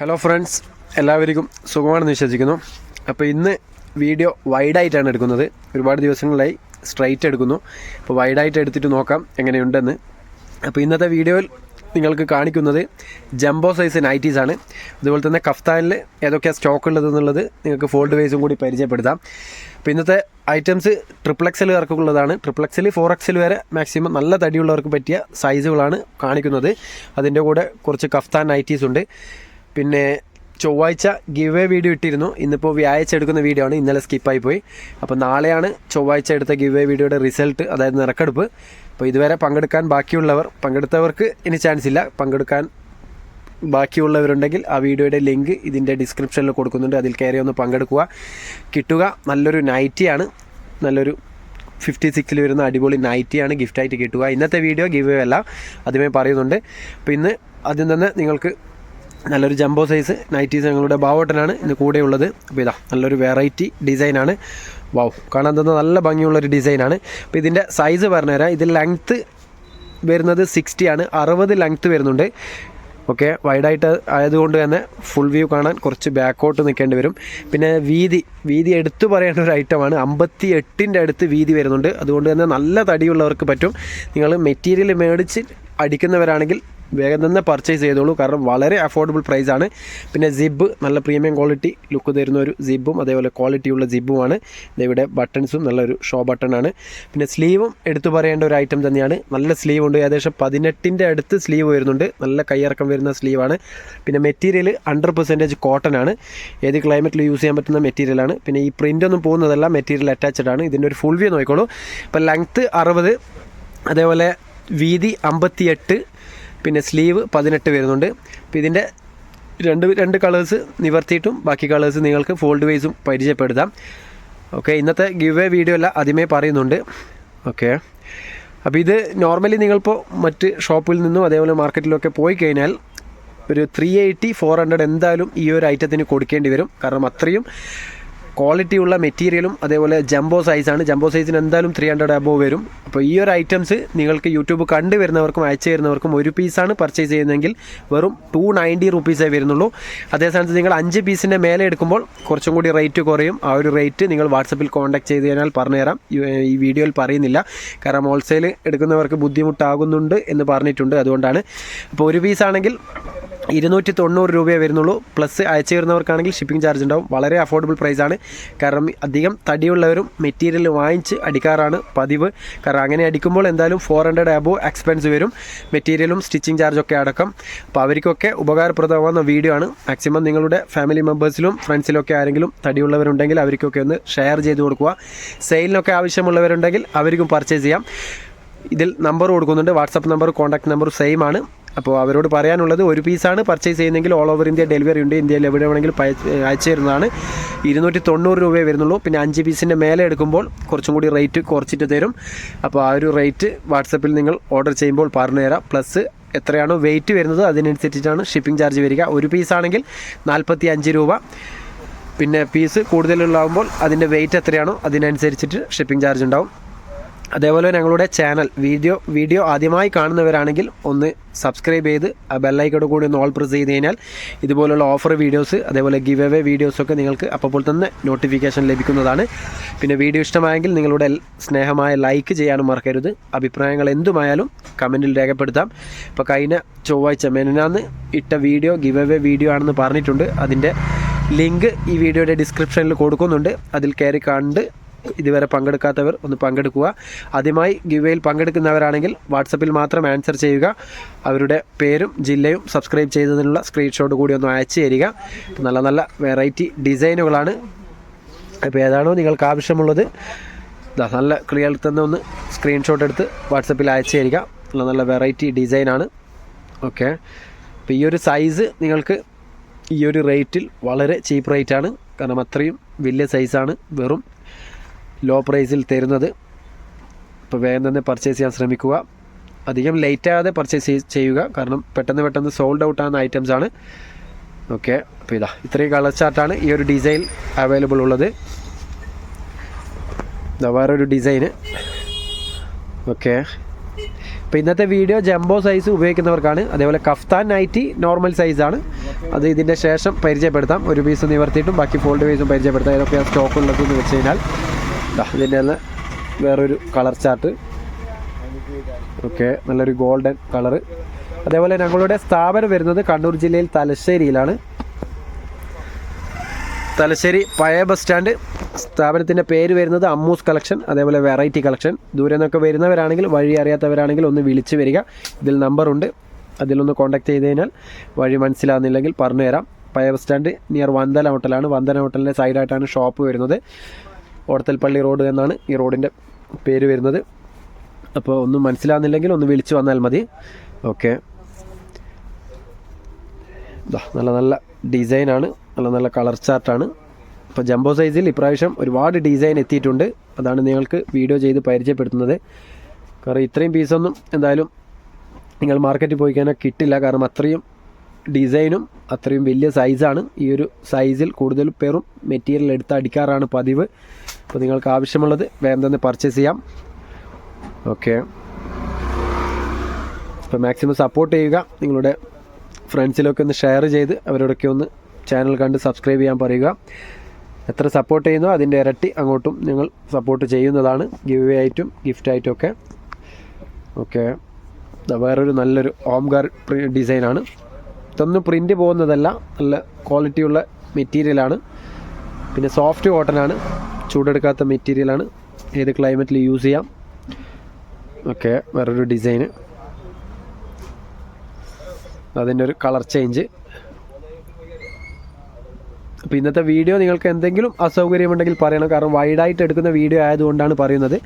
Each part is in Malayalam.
ഹലോ ഫ്രണ്ട്സ് എല്ലാവർക്കും സുഖമാണെന്ന് വിശ്വസിക്കുന്നു. അപ്പോൾ ഇന്ന് വീഡിയോ വൈഡായിട്ടാണ് എടുക്കുന്നത്. ഒരുപാട് ദിവസങ്ങളായി സ്ട്രൈറ്റ് എടുക്കുന്നു. അപ്പോൾ വൈഡായിട്ട് എടുത്തിട്ട് നോക്കാം എങ്ങനെയുണ്ടെന്ന്. അപ്പോൾ ഇന്നത്തെ വീഡിയോയിൽ നിങ്ങൾക്ക് കാണിക്കുന്നത് ജംബോ സൈസ് നൈറ്റീസ് ആണ്. അതുപോലെ തന്നെ കഫ്താനിൽ ഏതൊക്കെയാണ് സ്റ്റോക്ക് ഉള്ളതെന്നുള്ളത് നിങ്ങൾക്ക് ഫോൾഡ് വൈസും കൂടി പരിചയപ്പെടുത്താം. അപ്പോൾ ഇന്നത്തെ items triple XL four XL വരെ മാക്സിമം നല്ല തടിയുള്ളവർക്ക് പറ്റിയ സൈസുകളാണ് കാണിക്കുന്നത്. അതിന്റെ കൂടെ കുറച്ച് കഫ്താൻ നൈറ്റീസ് ഉണ്ട്. പിന്നെ ചൊവ്വാഴ്ച ഗിവ് എ വീഡിയോ ഇട്ടിരുന്നു. ഇന്നിപ്പോൾ വ്യാഴാഴ്ച എടുക്കുന്ന വീഡിയോ ആണ്. ഇന്നലെ സ്കിപ്പായി പോയി. അപ്പോൾ നാളെയാണ് ചൊവ്വാഴ്ച എടുത്ത ഗിവ് എ വീഡിയോയുടെ റിസൾട്ട് അതായത് നിറക്കെടുപ്പ്. അപ്പോൾ ഇതുവരെ പങ്കെടുക്കാൻ ബാക്കിയുള്ളവർ പങ്കെടുത്തവർക്ക് ഇനി ചാൻസ് ഇല്ല. പങ്കെടുക്കാൻ ബാക്കിയുള്ളവരുണ്ടെങ്കിൽ ആ വീഡിയോയുടെ ലിങ്ക് ഇതിന്റെ ഡിസ്ക്രിപ്ഷനിൽ കൊടുക്കുന്നുണ്ട്. അതിൽ കയറി ഒന്ന് പങ്കെടുക്കുക. കിട്ടുക നല്ലൊരു നൈറ്റിയാണ് നല്ലൊരു ഫിഫ്റ്റി സിക്സിൽ വരുന്ന അടിപൊളി നൈറ്റിയാണ് ഗിഫ്റ്റായിട്ട് കിട്ടുക. ഇന്നത്തെ വീഡിയോ ഗിവ് അല്ല. ആദ്യമേ പറയുന്നുണ്ട്. അപ്പോൾ ഇന്ന് ആദ്യം തന്നെ നിങ്ങൾക്ക് നല്ലൊരു ജംബോ സൈസ് നൈറ്റീസ് ഞങ്ങളുടെ ബാവോട്ടനാണ് ഇന്ന് കൂടെയുള്ളത്. അപ്പോൾ ഇതാ നല്ലൊരു വെറൈറ്റി ഡിസൈനാണ് വാവ് കാണാൻ തന്നെ നല്ല ഭംഗിയുള്ളൊരു ഡിസൈനാണ് അപ്പോൾ ഇതിന്റെ സൈസ് പറഞ്ഞുതരാം ഇത് ലെങ്ത്ത് വരുന്നത് സിക്സ്റ്റി ആണ്. അറുപത് ലെങ്ത്ത് വരുന്നുണ്ട്. ഓക്കെ വൈഡായിട്ട് ആയതുകൊണ്ട് തന്നെ ഫുൾ വ്യൂ കാണാൻ കുറച്ച് ബാക്കോട്ട് നിൽക്കേണ്ടി വരും. പിന്നെ വീതി വീതി എടുത്തു പറയേണ്ട ഒരു ഐറ്റമാണ് അമ്പത്തി എട്ടിന്റെ അടുത്ത് വീതി വരുന്നുണ്ട്. അതുകൊണ്ട് തന്നെ നല്ല തടിയുള്ളവർക്ക് പറ്റും. നിങ്ങൾ മെറ്റീരിയൽ മേടിച്ച് അടിക്കുന്നവരാണെങ്കിൽ വേഗം തന്നെ പർച്ചേസ് ചെയ്തോളൂ. കാരണം വളരെ അഫോർഡബിൾ പ്രൈസ് ആണ്. പിന്നെ സിബ് നല്ല പ്രീമിയം ക്വാളിറ്റി ലുക്ക് തരുന്ന ഒരു സിബും അതേപോലെ ക്വാളിറ്റിയുള്ള സിബുമാണ് ഇവിടെ ബട്ടൺസും നല്ലൊരു ഷോ ബട്ടൺ ആണ്. പിന്നെ സ്ലീവും എടുത്തു പറയേണ്ട ഒരു ഐറ്റം തന്നെയാണ്. നല്ല സ്ലീവ് ഉണ്ട്. ഏകദേശം പതിനെട്ടിന്റെ അടുത്ത് സ്ലീവ് വരുന്നുണ്ട്. നല്ല കൈയിറക്കം വരുന്ന സ്ലീവാണ് പിന്നെ മെറ്റീരിയൽ ഹൺഡ്രഡ് പെർസെന്റേജ് കോട്ടൺ ആണ്. ഏത് ക്ലൈമറ്റിൽ യൂസ് ചെയ്യാൻ പറ്റുന്ന മെറ്റീരിയലാണ് പിന്നെ ഈ പ്രിന്റ് ഒന്നും പോകുന്നതല്ല മെറ്റീരിയൽ അറ്റാച്ച്ഡ് ആണ്. ഇതിന്റെ ഒരു ഫുൾ വ്യൂ നോക്കിക്കോളൂ. ഇപ്പോൾ ലെങ്ത്ത് അറുപത് അതേപോലെ വീതി അമ്പത്തിയെട്ട് പിന്നെ സ്ലീവ് പതിനെട്ട് വരുന്നുണ്ട്. അപ്പോൾ ഇതിന്റെ രണ്ട് രണ്ട് കളേഴ്സ് നിവർത്തിയിട്ടും ബാക്കി കളേഴ്സ് നിങ്ങൾക്ക് ഫോൾഡ് വൈസും പരിചയപ്പെടുത്താം. ഓക്കെ ഇന്നത്തെ ഗിവ് എ വീഡിയോ അല്ല ആദ്യമേ പറയുന്നുണ്ട്. ഓക്കെ അപ്പോൾ ഇത് നോർമലി നിങ്ങളിപ്പോൾ മറ്റ് ഷോപ്പിൽ നിന്നും അതേപോലെ മാർക്കറ്റിലൊക്കെ പോയി കഴിഞ്ഞാൽ ഒരു ത്രീ എയ്റ്റി ഫോർ ഹൺഡ്രഡ് എന്തായാലും ഈ ഒരു ഐറ്റത്തിന് കൊടുക്കേണ്ടി വരും. കാരണം അത്രയും ക്വാളിറ്റിയുള്ള മെറ്റീരിയലും അതേപോലെ ജംബോ സൈസാണ്. ജംബോ സൈസിന് എന്തായാലും ത്രീ ഹൺഡ്രഡ് അബോവ് വരും. അപ്പോൾ ഈ ഒരു ഐറ്റംസ് നിങ്ങൾക്ക് യൂട്യൂബ് കണ്ടു വരുന്നവർക്കും അയച്ചു തരുന്നവർക്കും ഒരു പീസാണ് പർച്ചേസ് ചെയ്യുന്നതെങ്കിൽ വെറും ടു നയന്റി റുപ്പീസേ വരുന്നുള്ളൂ. അതേ നിങ്ങൾ അഞ്ച് പീസിന്റെ മേലെ എടുക്കുമ്പോൾ കുറച്ചും കൂടി റേറ്റ് കുറയും. ആ ഒരു റേറ്റ് നിങ്ങൾ വാട്സപ്പിൽ കോൺടാക്ട് ചെയ്ത് കഴിഞ്ഞാൽ പറഞ്ഞുതരാം. ഈ വീഡിയോയിൽ പറയുന്നില്ല. കാരണം ഹോൾസെയിൽ എടുക്കുന്നവർക്ക് ബുദ്ധിമുട്ടാകുന്നുണ്ട് എന്ന് പറഞ്ഞിട്ടുണ്ട്. അതുകൊണ്ടാണ്. അപ്പോൾ ഒരു പീസാണെങ്കിൽ ഇരുന്നൂറ്റി തൊണ്ണൂറ് രൂപയെ വരുന്നുള്ളൂ. പ്ലസ് അയച്ചു വരുന്നവർക്കാണെങ്കിൽ ഷിപ്പിംഗ് ചാർജ് ഉണ്ടാവും. വളരെ അഫോർഡബിൾ പ്രൈസാണ് കാരണം അധികം തടിയുള്ളവരും മെറ്റീരിയൽ വാങ്ങിച്ച് അടിക്കാറാണ് പതിവ്. കാരണം അങ്ങനെ അടിക്കുമ്പോൾ എന്തായാലും ഫോർ ഹൺഡ്രഡ് അബോ എക്സ്പെൻസ് വരും. മെറ്റീരിയലും സ്റ്റിച്ചിങ് ചാർജൊക്കെ അടക്കം. അപ്പോൾ അവർക്കൊക്കെ ഉപകാരപ്രദമാകുന്ന വീഡിയോ ആണ്. മാക്സിമം നിങ്ങളുടെ ഫാമിലി മെമ്പേഴ്സിലും ഫ്രണ്ട്സിലൊക്കെ ആരെങ്കിലും തടിയുള്ളവരുണ്ടെങ്കിൽ അവർക്കൊക്കെ ഒന്ന് ഷെയർ ചെയ്ത് കൊടുക്കുക. സെയിലിനൊക്കെ ആവശ്യമുള്ളവരുണ്ടെങ്കിൽ അവർക്കും പർച്ചേസ് ചെയ്യാം. ഇതിൽ നമ്പർ കൊടുക്കുന്നുണ്ട്. WhatsApp number contact number same ആണ്. അപ്പോൾ അവരോട് പറയാനുള്ളത് ഒരു പീസാണ് പർച്ചേസ് ചെയ്യുന്നതെങ്കിൽ ഓൾ ഓവർ ഇന്ത്യ ഡെലിവറി ഉണ്ട് ഇന്ത്യയിൽ എവിടെ വേണമെങ്കിലും അയച്ചു തരുന്നതാണ്. ഇരുന്നൂറ്റി തൊണ്ണൂറ് രൂപയെ വരുന്നുള്ളൂ. പിന്നെ അഞ്ച് പീസിന്റെ മേലെ എടുക്കുമ്പോൾ കുറച്ചും കൂടി റേറ്റ് കുറച്ചിട്ട് തരും. അപ്പോൾ ആ ഒരു റേറ്റ് വാട്സപ്പിൽ നിങ്ങൾ ഓർഡർ ചെയ്യുമ്പോൾ പറഞ്ഞു തരാം. പ്ലസ് എത്രയാണോ വെയിറ്റ് വരുന്നത് അതിനനുസരിച്ചിട്ടാണ് ഷിപ്പിംഗ് ചാർജ് വരിക. ഒരു പീസാണെങ്കിൽ നാൽപ്പത്തി അഞ്ച് രൂപ. പിന്നെ പീസ് കൂടുതലുള്ളാകുമ്പോൾ അതിന്റെ വെയിറ്റ് എത്രയാണോ അതിനനുസരിച്ചിട്ട് ഷിപ്പിംഗ് ചാർജ് ഉണ്ടാവും. അതേപോലെ ഞങ്ങളുടെ ചാനൽ വീഡിയോ വീഡിയോ ആദ്യമായി കാണുന്നവരാണെങ്കിൽ ഒന്ന് സബ്സ്ക്രൈബ് ചെയ്ത് ആ ബെല്ലൈക്കോട് കൂടി ഒന്ന് ഓൾ പ്രസ് ചെയ്ത് കഴിഞ്ഞാൽ ഇതുപോലുള്ള ഓഫർ വീഡിയോസ് അതേപോലെ ഗിവ് അവേ വീഡിയോസൊക്കെ നിങ്ങൾക്ക് അപ്പോൾ തന്നെ നോട്ടിഫിക്കേഷൻ ലഭിക്കുന്നതാണ്. പിന്നെ വീഡിയോ ഇഷ്ടമായെങ്കിൽ നിങ്ങളുടെ സ്നേഹമായ ലൈക്ക് ചെയ്യാനും മറക്കരുത്. അഭിപ്രായങ്ങൾ എന്തുമായാലും കമന്റിൽ രേഖപ്പെടുത്താം. ഇപ്പോൾ കഴിഞ്ഞ ചൊവ്വാഴ്ച മെനനാന്ന് ഇട്ട വീഡിയോ ഗിവ് അവേ വീഡിയോ ആണെന്ന് പറഞ്ഞിട്ടുണ്ട്. അതിന്റെ ലിങ്ക് ഈ വീഡിയോയുടെ ഡിസ്ക്രിപ്ഷനിൽ കൊടുക്കുന്നുണ്ട്. അതിൽ കയറി കണ്ട് ഇതുവരെ പങ്കെടുക്കാത്തവർ ഒന്ന് പങ്കെടുക്കുക. ആദ്യമായി ഗിവേയിൽ പങ്കെടുക്കുന്നവരാണെങ്കിൽ വാട്സപ്പിൽ മാത്രം ആൻസർ ചെയ്യുക. അവരുടെ പേരും ജില്ലയും സബ്സ്ക്രൈബ് ചെയ്തതിനുള്ള സ്ക്രീൻഷോട്ട് കൂടി ഒന്ന് അയച്ചു തരിക. നല്ല നല്ല വെറൈറ്റി ഡിസൈനുകളാണ്. അപ്പോൾ ഏതാണോ നിങ്ങൾക്ക് ആവശ്യമുള്ളത്. നല്ല ക്ലിയർ തന്നെ ഒന്ന് സ്ക്രീൻഷോട്ട് എടുത്ത് വാട്സപ്പിൽ അയച്ചു തരിക. നല്ല നല്ല വെറൈറ്റി ഡിസൈനാണ്. ഓക്കെ. അപ്പോൾ ഈ ഒരു സൈസ് നിങ്ങൾക്ക് ഈ ഒരു റേറ്റിൽ വളരെ ചീപ്പ് റേറ്റാണ്. കാരണം അത്രയും വലിയ സൈസാണ്. വെറും ലോ പ്രൈസിൽ തരുന്നത്. ഇപ്പോൾ വേഗം തന്നെ പർച്ചേസ് ചെയ്യാൻ ശ്രമിക്കുക. അധികം ലേറ്റ് ആകാതെ പർച്ചേസ് ചെയ്യുക. കാരണം പെട്ടെന്ന് പെട്ടെന്ന് സോൾഡ് ഔട്ട് ആകുന്ന ഐറ്റംസ് ആണ്. ഓക്കെ അപ്പോൾ ഇതാ ഇത്രയും കളർ ചാർട്ടാണ് ഈ ഒരു ഡിസൈൻ അവൈലബിൾ ഉള്ളത്. ഇതാ വേറൊരു ഡിസൈന് ഓക്കെ അപ്പോൾ ഇന്നത്തെ വീഡിയോ ജംബോ സൈസ് ഉപയോഗിക്കുന്നവർക്കാണ്. അതേപോലെ കഫ്താൻ നൈറ്റി നോർമൽ സൈസാണ് അത് ഇതിന്റെ ശേഷം പരിചയപ്പെടുത്താം. ഒരു പീസ് നിവർത്തിയിട്ടും ബാക്കി ഫോൾഡ് പീസും പരിചയപ്പെടുത്താം. ഏതൊക്കെയാണ് സ്റ്റോക്ക് ഉള്ളതെന്ന് വെച്ച് കഴിഞ്ഞാൽ. ഇതിന്റെ തന്നെ വേറൊരു കളർ ചാർട്ട്. ഓക്കെ നല്ലൊരു ഗോൾഡൻ കളറ്. അതേപോലെ ഞങ്ങളുടെ സ്ഥാപനം വരുന്നത് കണ്ണൂർ ജില്ലയിൽ തലശ്ശേരിയിലാണ്. തലശ്ശേരി പഴയ ബസ് സ്റ്റാൻഡ്. സ്ഥാപനത്തിന്റെ പേര് വരുന്നത് അമ്മൂസ് കളക്ഷൻ അതേപോലെ വെറൈറ്റി കളക്ഷൻ. ദൂരെ നിന്നൊക്കെ വരുന്നവരാണെങ്കിൽ വഴി അറിയാത്തവരാണെങ്കിൽ ഒന്ന് വിളിച്ച് വരിക. ഇതിൽ നമ്പറുണ്ട് അതിലൊന്ന് കോൺടാക്ട് ചെയ്ത് കഴിഞ്ഞാൽ വഴി മനസ്സിലാകുന്നില്ലെങ്കിൽ പറഞ്ഞു തരാം. പഴയ ബസ് സ്റ്റാൻഡ് നിയർ വന്ദന ഹോട്ടലാണ് വന്ദന ഹോട്ടലിന്റെ സൈഡായിട്ടാണ് ഷോപ്പ് വരുന്നത്. ഓടത്തൽപ്പള്ളി റോഡ് എന്നാണ് ഈ റോഡിന്റെ പേര് വരുന്നത്. അപ്പോൾ ഒന്നും മനസ്സിലാകുന്നില്ലെങ്കിൽ ഒന്ന് വിളിച്ചു വന്നാൽ മതി. ഓക്കെ. നല്ല നല്ല ഡിസൈനാണ് നല്ല നല്ല കളർ ചാർട്ടാണ് അപ്പോൾ ജംബോ സൈസിൽ ഇപ്രാവശ്യം ഒരുപാട് ഡിസൈൻ എത്തിയിട്ടുണ്ട്. അതാണ് നിങ്ങൾക്ക് വീഡിയോ ചെയ്ത് പരിചയപ്പെടുത്തുന്നത്. കാരണം ഇത്രയും പീസൊന്നും എന്തായാലും നിങ്ങൾ മാർക്കറ്റിൽ പോയി കഴിഞ്ഞാൽ കിട്ടില്ല. കാരണം അത്രയും ഡിസൈനും അത്രയും വലിയ സൈസാണ്. ഈ ഒരു സൈസിൽ കൂടുതൽ പേരും മെറ്റീരിയൽ എടുത്ത് അടിക്കാറാണ് പതിവ്. അപ്പോൾ നിങ്ങൾക്ക് ആവശ്യമുള്ളത് വേഗം തന്നെ പർച്ചേസ് ചെയ്യാം. ഓക്കെ അപ്പോൾ മാക്സിമം സപ്പോർട്ട് ചെയ്യുക. നിങ്ങളുടെ ഫ്രണ്ട്സിലൊക്കെ ഒന്ന് ഷെയർ ചെയ്ത് അവരോടൊക്കെ ഒന്ന് ചാനൽ കണ്ട് സബ്സ്ക്രൈബ് ചെയ്യാൻ പറയുക. എത്ര സപ്പോർട്ട് ചെയ്യുന്നോ അതിന്റെ ഇരട്ടി അങ്ങോട്ടും നിങ്ങൾ സപ്പോർട്ട് ചെയ്യുന്നതാണ്. ഗിവ് വേ ആയിട്ടും ഗിഫ്റ്റ് ആയിട്ടും ഒക്കെ. ഓക്കെ വേറൊരു നല്ലൊരു ഹോം ഗാർ ഡിസൈനാണ് ഇതൊന്നും പ്രിന്റ് പോകുന്നതല്ല. നല്ല ക്വാളിറ്റിയുള്ള മെറ്റീരിയലാണ് പിന്നെ സോഫ്റ്റ് കോട്ടനാണ് ചൂടെടുക്കാത്ത മെറ്റീരിയലാണ് ഏത് ക്ലൈമറ്റിൽ യൂസ് ചെയ്യാം. ഓക്കെ വേറൊരു ഡിസൈൻ അതിന്റെ ഒരു കളർ ചേഞ്ച് അപ്പോൾ ഇന്നത്തെ വീഡിയോ നിങ്ങൾക്ക് എന്തെങ്കിലും അസൗകര്യമുണ്ടെങ്കിൽ പറയണം. കാരണം വൈഡായിട്ട് എടുക്കുന്ന വീഡിയോ ആയതുകൊണ്ടാണ് പറയുന്നത്.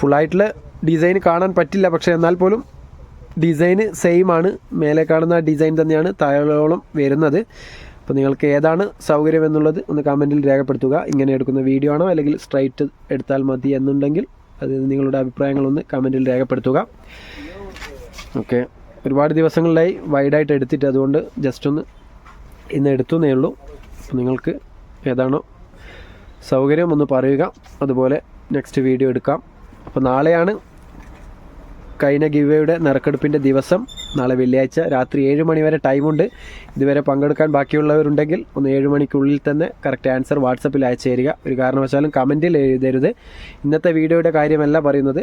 ഫുള്ളായിട്ടുള്ള ഡിസൈൻ കാണാൻ പറ്റില്ല. പക്ഷേ എന്നാൽ പോലും ഡിസൈന് സെയിം ആണ്. മേലെ കാണുന്ന ഡിസൈൻ തന്നെയാണ് താഴോളം വരുന്നത്. അപ്പോൾ നിങ്ങൾക്ക് ഏതാണ് സൗകര്യം എന്നുള്ളത് ഒന്ന് കമന്റിൽ രേഖപ്പെടുത്തുക. ഇങ്ങനെ എടുക്കുന്ന വീഡിയോ ആണോ അല്ലെങ്കിൽ സ്ട്രൈറ്റ് എടുത്താൽ മതി എന്നുണ്ടെങ്കിൽ അത് നിങ്ങളുടെ അഭിപ്രായങ്ങളൊന്ന് കമന്റിൽ രേഖപ്പെടുത്തുക. ഓക്കെ ഒരുപാട് ദിവസങ്ങളിലായി വൈഡായിട്ട് എടുത്തിട്ട് അതുകൊണ്ട് ജസ്റ്റ് ഒന്ന് ഇന്ന് എടുത്തുന്നേ ഉള്ളൂ. നിങ്ങൾക്ക് ഏതാണോ സൗകര്യം ഒന്ന് പറയുക. അതുപോലെ നെക്സ്റ്റ് വീഡിയോ എടുക്കാം. അപ്പോൾ നാളെയാണ് കഴിഞ്ഞ ഗിവേയുടെ നറുക്കെടുപ്പിന്റെ ദിവസം നാളെ വെള്ളിയാഴ്ച രാത്രി ഏഴ് മണി വരെ ടൈമുണ്ട്. ഇതുവരെ പങ്കെടുക്കാൻ ബാക്കിയുള്ളവരുണ്ടെങ്കിൽ ഒന്ന് ഏഴ് മണിക്കുള്ളിൽ തന്നെ കറക്റ്റ് ആൻസർ വാട്സപ്പിൽ അയച്ചു തരിക ഒരു കാരണവശാലും കമന്റിൽ എഴുതരുത്. ഇന്നത്തെ വീഡിയോയുടെ കാര്യമല്ല പറയുന്നത്.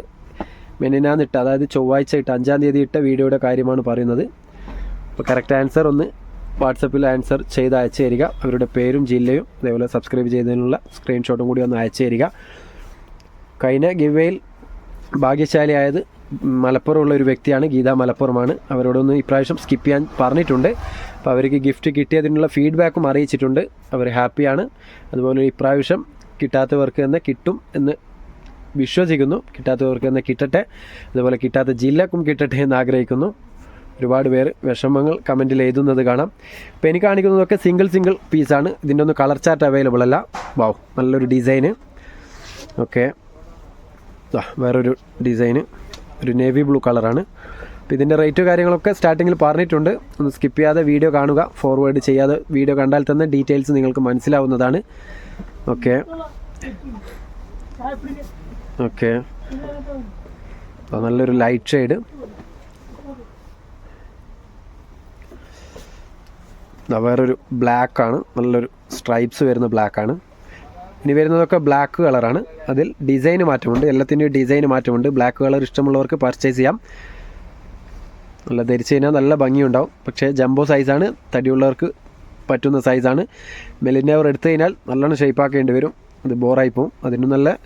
മെനിനാന്നിട്ട് അതായത് ചൊവ്വാഴ്ച ഇട്ട് അഞ്ചാം തീയതി ഇട്ട വീഡിയോയുടെ കാര്യമാണ് പറയുന്നത്. അപ്പോൾ കറക്റ്റ് ആൻസർ ഒന്ന് വാട്സപ്പിൽ ആൻസർ ചെയ്ത് അയച്ചു തരിക അവരുടെ പേരും ജില്ലയും അതേപോലെ സബ്സ്ക്രൈബ് ചെയ്തതിനുള്ള സ്ക്രീൻഷോട്ടും കൂടി ഒന്ന് അയച്ചു തരിക കഴിഞ്ഞ ഗിവേയിൽ ഭാഗ്യശാലിയായത് മലപ്പുറമുള്ള ഒരു വ്യക്തിയാണ് ഗീത മലപ്പുറമാണ്. അവരോടൊന്ന് ഇപ്രാവശ്യം സ്കിപ്പ് ചെയ്യാൻ പറഞ്ഞിട്ടുണ്ട്. അപ്പോൾ അവർക്ക് ഗിഫ്റ്റ് കിട്ടിയതിനുള്ള ഫീഡ്ബാക്കും അറിയിച്ചിട്ടുണ്ട്. അവർ ഹാപ്പിയാണ് അതുപോലെ ഇപ്രാവശ്യം കിട്ടാത്തവർക്ക് തന്നെ കിട്ടും എന്ന് വിശ്വസിക്കുന്നു. കിട്ടാത്തവർക്ക് തന്നെ കിട്ടട്ടെ. അതുപോലെ കിട്ടാത്ത ജില്ലക്കും കിട്ടട്ടെ എന്ന് ആഗ്രഹിക്കുന്നു. ഒരുപാട് പേര് വിഷമങ്ങൾ കമന്റിൽ എഴുതുന്നത് കാണാം. അപ്പോൾ എനിക്ക് കാണിക്കുന്നതൊക്കെ സിംഗിൾ സിംഗിൾ പീസാണ് ഇതിന്റെ ഒന്ന് കളർ ചാർട്ട് അവൈലബിൾ അല്ല. വാവ് നല്ലൊരു ഡിസൈന് ഓക്കെ വേറൊരു ഡിസൈന് ഒരു നേവി ബ്ലൂ കളറാണ് അപ്പോൾ ഇതിന്റെ റേറ്റ് കാര്യങ്ങളൊക്കെ സ്റ്റാർട്ടിങ്ങിൽ പറഞ്ഞിട്ടുണ്ട്. ഒന്ന് സ്കിപ്പ് ചെയ്യാതെ വീഡിയോ കാണുക ഫോർവേഡ് ചെയ്യാതെ വീഡിയോ കണ്ടാൽ തന്നെ ഡീറ്റെയിൽസ് നിങ്ങൾക്ക് മനസ്സിലാവുന്നതാണ്. ഓക്കെ ഓക്കെ നല്ലൊരു ലൈറ്റ് ഷെയ്ഡ് വേറൊരു ബ്ലാക്കാണ് നല്ലൊരു സ്ട്രൈപ്സ് വരുന്ന ബ്ലാക്ക് ആണ്. ഇനി വരുന്നതൊക്കെ ബ്ലാക്ക് കളറാണ് അതിൽ ഡിസൈൻ മാറ്റമുണ്ട്. എല്ലാത്തിന്റെയും ഡിസൈൻ മാറ്റമുണ്ട്. ബ്ലാക്ക് കളർ ഇഷ്ടമുള്ളവർക്ക് പർച്ചേസ് ചെയ്യാം. നല്ല ധരിച്ചു കഴിഞ്ഞാൽ നല്ല ഭംഗിയുണ്ടാവും. പക്ഷേ ജംബോ സൈസാണ് തടിയുള്ളവർക്ക് പറ്റുന്ന സൈസാണ് മെലിനവർ എടുത്തു കഴിഞ്ഞാൽ നല്ലോണം ഷേപ്പാക്കേണ്ടി വരും. അത് ബോറായി പോവും. അതിന് നല്ല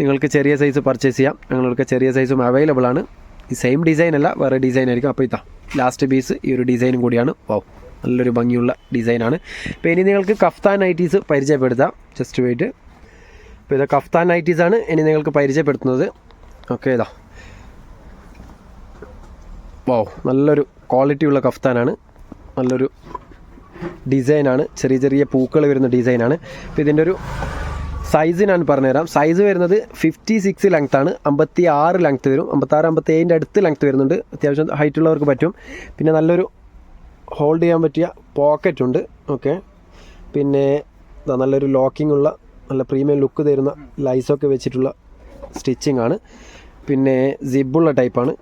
നിങ്ങൾക്ക് ചെറിയ സൈസ് പർച്ചേസ് ചെയ്യാം. ഞങ്ങൾക്ക് ചെറിയ സൈസും അവൈലബിൾ ആണ്. ഈ സെയിം ഡിസൈൻ അല്ല വേറെ ഡിസൈൻ ആയിരിക്കും. അപ്പോൾ ഇതാ ലാസ്റ്റ് പീസ് ഈ ഒരു ഡിസൈനും കൂടിയാണ്. വാവ് നല്ലൊരു ഭംഗിയുള്ള ഡിസൈനാണ്. ഇപ്പോൾ ഇനി നിങ്ങൾക്ക് കഫ്താൻ നൈറ്റീസ് പരിചയപ്പെടുത്താം. ജസ്റ്റ് വെയിറ്റ് അപ്പോൾ ഇത് കഫ്താൻ നൈറ്റീസാണ് ഇനി നിങ്ങൾക്ക് പരിചയപ്പെടുത്തുന്നത്. ഓക്കെ ഇതാ. വോ നല്ലൊരു ക്വാളിറ്റിയുള്ള കഫ്താനാണ് നല്ലൊരു ഡിസൈനാണ് ചെറിയ ചെറിയ പൂക്കൾ വരുന്ന ഡിസൈനാണ് അപ്പോൾ ഇതിന്റെ ഒരു സൈസ് ഞാൻ പറഞ്ഞുതരാം. സൈസ് വരുന്നത് ഫിഫ്റ്റി സിക്സ് ലെങ്ത് ആണ്. അമ്പത്തി ആറ് ലെങ്ത് വരും. അമ്പത്താറ് അമ്പത്തി ഏഴിന്റെ അടുത്ത് ലെങ്ത് വരുന്നുണ്ട്. അത്യാവശ്യം ഹൈറ്റ് ഉള്ളവർക്ക് പറ്റും. പിന്നെ നല്ലൊരു ഹോൾഡ് ചെയ്യാൻ പറ്റിയ പോക്കറ്റ് ഉണ്ട്. ഓക്കെ പിന്നെ നല്ലൊരു ലോക്കിംഗ് ഉള്ള നല്ല പ്രീമിയം ലുക്ക് തരുന്ന ലൈസൊക്കെ വെച്ചിട്ടുള്ള സ്റ്റിച്ചിങ് ആണ്. പിന്നെ സിബുള്ള ടൈപ്പാണ്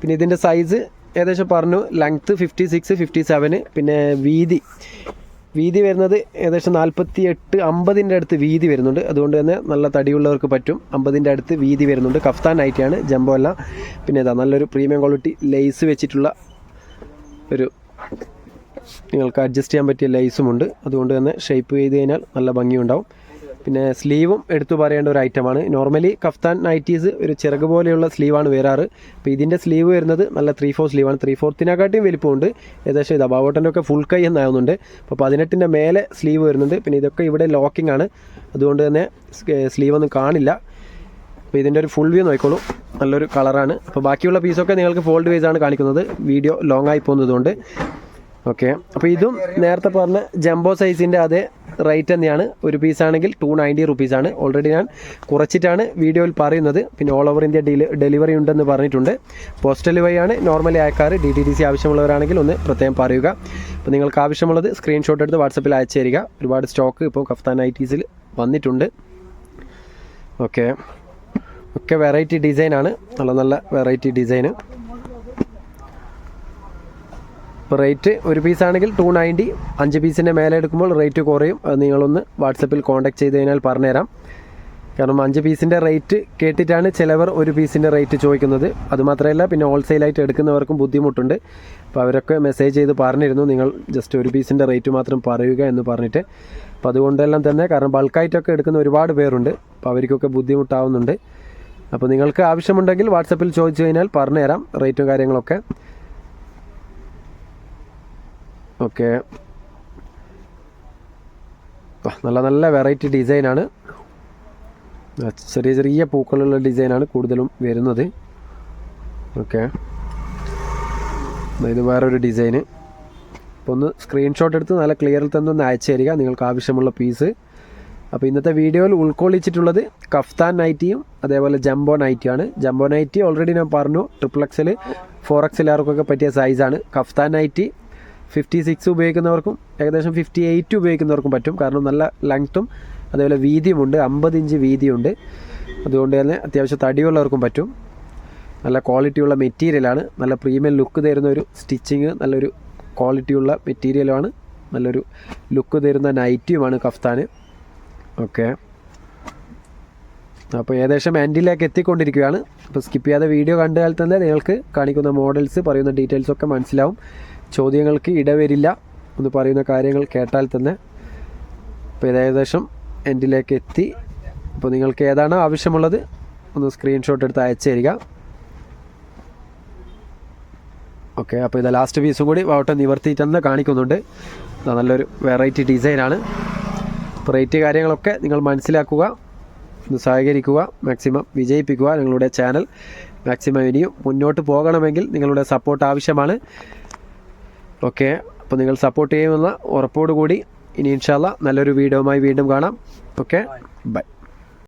പിന്നെ ഇതിന്റെ സൈസ് ഏകദേശം പറഞ്ഞു length fifty six fifty seven പിന്നെ വീതി. വീതി വരുന്നത് ഏകദേശം നാൽപ്പത്തി എട്ട് അമ്പതിന്റെ അടുത്ത് വീതി വരുന്നുണ്ട്. അതുകൊണ്ട് തന്നെ നല്ല തടിയുള്ളവർക്ക് പറ്റും. അമ്പതിന്റെ അടുത്ത് വീതി വരുന്നുണ്ട്. കഫ്താൻ നൈറ്റിയാണ് ജംബോ അല്ല. പിന്നെ ഇതാ നല്ലൊരു പ്രീമിയം ക്വാളിറ്റി ലേസ് വെച്ചിട്ടുള്ള ഒരു നിങ്ങൾക്ക് അഡ്ജസ്റ്റ് ചെയ്യാൻ പറ്റിയ ലൈസും ഉണ്ട്. അതുകൊണ്ട് തന്നെ ഷേപ്പ് ചെയ്ത് കഴിഞ്ഞാൽ നല്ല ഭംഗിയുണ്ടാവും. പിന്നെ സ്ലീവും എടുത്തു പറയേണ്ട ഒരു ഐറ്റമാണ് നോർമലി കഫ്താൻ നൈറ്റീസ് ഒരു ചിറക് പോലെയുള്ള സ്ലീവാണ് വരാറ് അപ്പോൾ ഇതിന്റെ സ്ലീവ് വരുന്നത് നല്ല ത്രീ ഫോർ സ്ലീവാണ് ത്രീ ഫോർത്തിനെക്കാട്ടിയും വലിപ്പമുണ്ട്. ഏകദേശം ഇത് അബാവോട്ടന്റെ ഒക്കെ ഫുൾ കൈ എന്നാകുന്നുണ്ട് അപ്പോൾ പതിനെട്ടിന്റെ മേലെ സ്ലീവ് വരുന്നുണ്ട്. പിന്നെ ഇതൊക്കെ ഇവിടെ ലോക്കിംഗ് ആണ്. അതുകൊണ്ട് തന്നെ സ്ലീവ് ഒന്നും കാണില്ല. അപ്പോൾ ഇതിന്റെ ഒരു ഫുൾ വ്യൂ നോക്കിക്കോളൂ. നല്ലൊരു കളറാണ് അപ്പോൾ ബാക്കിയുള്ള പീസൊക്കെ നിങ്ങൾക്ക് ഫോൾഡ് വൈസ് ആണ് കാണിക്കുന്നത്. വീഡിയോ ലോങ് ആയി പോകുന്നതുകൊണ്ട്. ഓക്കെ. അപ്പോൾ ഇതും നേരത്തെ പറഞ്ഞ ജംബോ സൈസിന്റെ അതേ റേറ്റ് തന്നെയാണ്. ഒരു പീസാണെങ്കിൽ ടു നയന്റി റുപ്പീസാണ് ഓൾറെഡി ഞാൻ കുറച്ചിട്ടാണ് വീഡിയോയിൽ പറയുന്നത്. പിന്നെ all over India deli delivery ഉണ്ടെന്ന് പറഞ്ഞിട്ടുണ്ട്. പോസ്റ്റൽ വഴിയാണ് നോർമലി അയക്കാറ്. ഡി ടി ഡി സി ആവശ്യമുള്ളവരാണെങ്കിൽ ഒന്ന് പ്രത്യേകം പറയുക. അപ്പോൾ നിങ്ങൾക്ക് ആവശ്യമുള്ളത് സ്ക്രീൻഷോട്ട് എടുത്ത് വാട്സപ്പിൽ അയച്ചു തരിക. ഒരുപാട് സ്റ്റോക്ക് ഇപ്പോൾ കഫ്താൻ ഐറ്റീസിൽ വന്നിട്ടുണ്ട്. ഓക്കെ. ഒക്കെ വെറൈറ്റി ഡിസൈനാണ് നല്ല നല്ല വെറൈറ്റി ഡിസൈന് റേറ്റ് ഒരു പീസാണെങ്കിൽ ടു നയന്റി. അഞ്ച് പീസിന്റെ മേലെ എടുക്കുമ്പോൾ റേറ്റ് കുറയും. അത് നിങ്ങളൊന്ന് വാട്സപ്പിൽ കോൺടാക്ട് ചെയ്ത് കഴിഞ്ഞാൽ പറഞ്ഞുതരാം. കാരണം അഞ്ച് പീസിന്റെ റേറ്റ് കേട്ടിട്ടാണ് ചിലവർ ഒരു പീസിന്റെ റേറ്റ് ചോദിക്കുന്നത്. അതുമാത്രമല്ല പിന്നെ ഹോൾസെയിലായിട്ട് എടുക്കുന്നവർക്കും ബുദ്ധിമുട്ടുണ്ട്. അപ്പോൾ അവരൊക്കെ മെസ്സേജ് ചെയ്ത് പറഞ്ഞിരുന്നു. നിങ്ങൾ ജസ്റ്റ് ഒരു പീസിന്റെ റേറ്റ് മാത്രം പറയുക എന്ന് പറഞ്ഞിട്ട്. അപ്പോൾ അതുകൊണ്ടെല്ലാം തന്നെ കാരണം ബൾക്കായിട്ടൊക്കെ എടുക്കുന്ന ഒരുപാട് പേരുണ്ട്. അപ്പോൾ അവർക്കൊക്കെ ബുദ്ധിമുട്ടാവുന്നുണ്ട്. അപ്പോൾ നിങ്ങൾക്ക് ആവശ്യമുണ്ടെങ്കിൽ വാട്സപ്പിൽ ചോദിച്ചു കഴിഞ്ഞാൽ പറഞ്ഞുതരാം റേറ്റും കാര്യങ്ങളൊക്കെ. ഓക്കെ. നല്ല നല്ല വെറൈറ്റി ഡിസൈനാണ് ചെറിയ ചെറിയ പൂക്കളുള്ള ഡിസൈനാണ് കൂടുതലും വരുന്നത്. ഓക്കെ. ഇത് വേറൊരു ഡിസൈന് അപ്പോൾ ഒന്ന് സ്ക്രീൻഷോട്ട് എടുത്ത് നല്ല ക്ലിയറിൽ തന്നെ ഒന്ന് അയച്ചു തരിക നിങ്ങൾക്ക് ആവശ്യമുള്ള പീസ് അപ്പോൾ ഇന്നത്തെ വീഡിയോയിൽ ഉൾക്കൊള്ളിച്ചിട്ടുള്ളത് കഫ്താൻ നൈറ്റിയും അതേപോലെ ജംബോ നൈറ്റിയാണ് ജംബോ നൈറ്റി ഓൾറെഡി ഞാൻ പറഞ്ഞു ട്രിപ്പിൾ എക്സിൽ ഫോർ ആർക്കൊക്കെ പറ്റിയ സൈസാണ് കഫ്താൻ നൈറ്റി ഫിഫ്റ്റി സിക്സ് ഉപയോഗിക്കുന്നവർക്കും ഏകദേശം ഫിഫ്റ്റി എയ്റ്റ് ഉപയോഗിക്കുന്നവർക്കും പറ്റും. കാരണം നല്ല ലെങ്ത്തും അതേപോലെ വീതിയുമുണ്ട്. അമ്പത് ഇഞ്ച് വീതിയുണ്ട്. അതുകൊണ്ട് തന്നെ അത്യാവശ്യം തടിയുള്ളവർക്കും പറ്റും. നല്ല ക്വാളിറ്റിയുള്ള മെറ്റീരിയലാണ് നല്ല പ്രീമിയം ലുക്ക് തരുന്ന ഒരു സ്റ്റിച്ചിങ് നല്ലൊരു ക്വാളിറ്റിയുള്ള മെറ്റീരിയലുമാണ് നല്ലൊരു ലുക്ക് തരുന്ന നൈറ്റിയുമാണ് കഫ്താന്. ഓക്കെ അപ്പോൾ ഏകദേശം എൻഡിലേക്ക് എത്തിക്കൊണ്ടിരിക്കുകയാണ്. അപ്പോൾ സ്കിപ്പ് ചെയ്യാതെ വീഡിയോ കണ്ടാൽ തന്നെ നിങ്ങൾക്ക് കാണിക്കുന്ന മോഡൽസ് പറയുന്ന ഡീറ്റെയിൽസൊക്കെ മനസ്സിലാവും. ചോദ്യങ്ങൾക്ക് ഇടവരില്ല എന്ന് പറയുന്ന കാര്യങ്ങൾ കേട്ടാൽ തന്നെ ഇപ്പോൾ ഏകദേശം എൻഡിലേക്ക് എത്തി. അപ്പോൾ നിങ്ങൾക്ക് ഏതാണ് ആവശ്യമുള്ളത്? ഒന്ന് സ്ക്രീൻഷോട്ട് എടുത്ത് അയച്ചു തരിക. ഓക്കെ അപ്പോൾ ഇത് ലാസ്റ്റ് പീസും കൂടി അവിടെ നിവർത്തിയിട്ട് തന്നെ കാണിക്കുന്നുണ്ട് നല്ലൊരു വെറൈറ്റി ഡിസൈനാണ് അപ്പോൾ റേറ്റ് കാര്യങ്ങളൊക്കെ നിങ്ങൾ മനസ്സിലാക്കുക ഒന്ന് സഹകരിക്കുക മാക്സിമം വിജയിപ്പിക്കുക നിങ്ങളുടെ ചാനൽ മാക്സിമം ഇനിയും മുന്നോട്ട് പോകണമെങ്കിൽ നിങ്ങളുടെ സപ്പോർട്ട് ആവശ്യമാണ്. ഓക്കെ. അപ്പോൾ നിങ്ങൾ സപ്പോർട്ട് ചെയ്യുമെന്ന ഉറപ്പോടുകൂടി ഇനി ഇൻഷാല്ല നല്ലൊരു വീഡിയോയുമായി വീണ്ടും കാണാം. ഓക്കെ. ബൈ